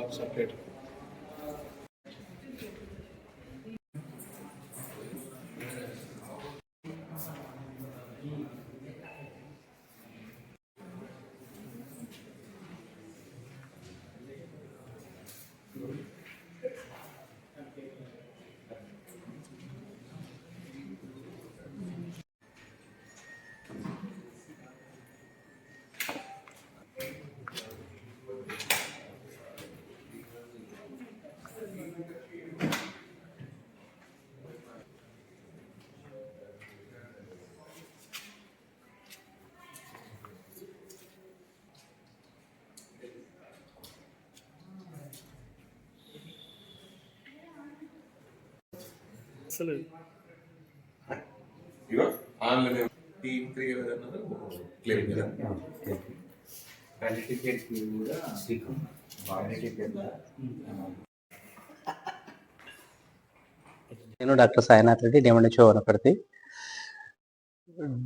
వాళ్ళకి సపరేట్ అసలు. ఇగో ఆన్లైన్ టీమ్ త్రీ అన్నారు క్లెయిమ్ కదా. సర్టిఫికేట్ కూడా సర్టిఫికేట్ నేను doctor Sainath Reddy D M and H O Wanaparthy.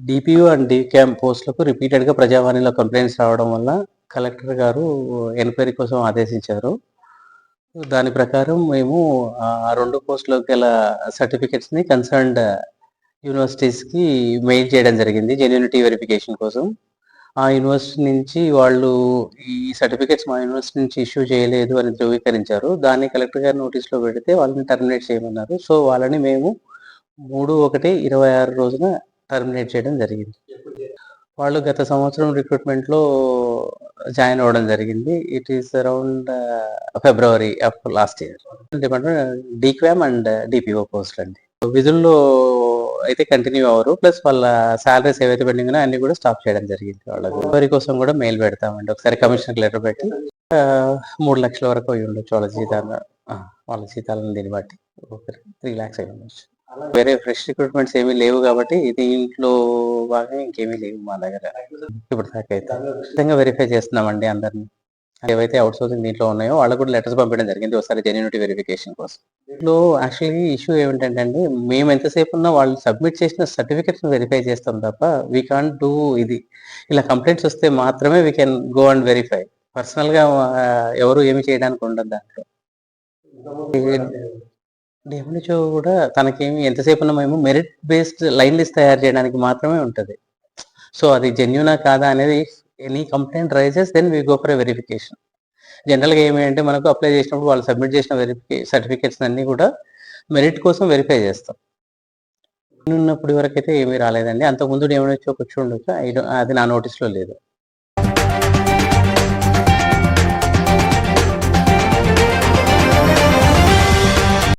DPU and డిక్యామ్ పోస్టులకు రిపీటెడ్గా ప్రజావాణిలో కంప్లైంట్స్ రావడం వల్ల కలెక్టర్ గారు ఎంక్వైరీ కోసం ఆదేశించారు. దాని ప్రకారం మేము ఆ రెండు పోస్టులోకి గల సర్టిఫికెట్స్ని కన్సర్న్డ్ యూనివర్సిటీస్కి మెయిల్ చేయడం జరిగింది జెన్యూనిటీ వెరిఫికేషన్ కోసం. ఆ యూనివర్సిటీ నుంచి వాళ్ళు ఈ సర్టిఫికెట్స్ మా యూనివర్సిటీ నుంచి ఇష్యూ చేయలేదు అని ధృవీకరించారు. దాన్ని కలెక్టర్ గారి నోటీస్లో పెడితే వాళ్ళని టర్మినేట్ చేయమన్నారు. సో వాళ్ళని మేము మూడు ఒకటి ఇరవై ఆరు రోజున టర్మినేట్ చేయడం జరిగింది. వాళ్ళు గత సంవత్సరం రిక్రూట్మెంట్లో జాయిన్ అవ్వడం జరిగింది. It is around February of last year department డీక్వామ్ and DPO post అండి. విధుల్లో అయితే కంటిన్యూ అవ్వరు. ప్లస్ వాళ్ళ సాలరీస్ ఏవైతే పెండింగ్ ఉన్నాయో అన్ని కూడా స్టాప్ చేయడం జరిగింది వాళ్ళకి. వారి కోసం కూడా మెయిల్ పెడతామండి. ఒకసారి కమిషనర్ లెటర్ పెట్టి uh, మూడు లక్షల వరకు అయ్యి ఉండొచ్చు వాళ్ళ జీతాలు. వాళ్ళ జీతాలను దీన్ని బట్టి. త్రీ ల్యాక్స్ అయ్యి ఉండొచ్చు వేరే ఫ్రెష్ రిక్రూట్మెంట్స్ ఏమీ లేవు కాబట్టి దీంట్లో బాగా ఇంకేమీ లేవు మా దగ్గర. ఇప్పుడు దాకా అయితే ఖచ్చితంగా వెరిఫై చేస్తున్నామండి అందరిని. ఏవైతే అవుట్ సోర్సింగ్ దీంట్లో ఉన్నాయో వాళ్ళకు కూడా లెటర్స్ పంపించడం జరిగింది ఒకసారి జెన్యూనిటీ వెరిఫికేషన్ కోసం. దీంట్లో యాక్చువల్లీ ఇష్యూ ఏమిటంటే అండి మేము ఎంతసేపు ఉన్నా వాళ్ళు సబ్మిట్ చేసిన సర్టిఫికెట్స్ వెరిఫై చేస్తాం తప్ప వీ కాన్ డూ ఇది. ఇలా కంప్లైంట్స్ వస్తే మాత్రమే we can go and verify పర్సనల్గా ఎవరు ఏమి చేయడానికి ఉండదు దాంట్లో. డెఫినెట్గా కూడా తనకేమి ఎంతసేపు ఉన్నా మేము మెరిట్ బేస్డ్ లైన్ లిస్ట్ తయారు చేయడానికి మాత్రమే ఉంటుంది. సో అది జెన్యునా కాదా అనేది any complaint raises then we go for verification జనరల్గా ఏమి అంటే మనకు అప్లై చేసినప్పుడు వాళ్ళు సబ్మిట్ చేసిన వెరిఫికే సర్టిఫికేట్స్ అన్నీ కూడా మెరిట్ కోసం వెరిఫై చేస్తాం. ఉన్నప్పటి వరకు అయితే ఏమీ రాలేదండి. అంతకుముందు ఏమైనా వచ్చి ఒక వచ్చి ఉండొచ్చు అది నా నోటీస్లో లేదు.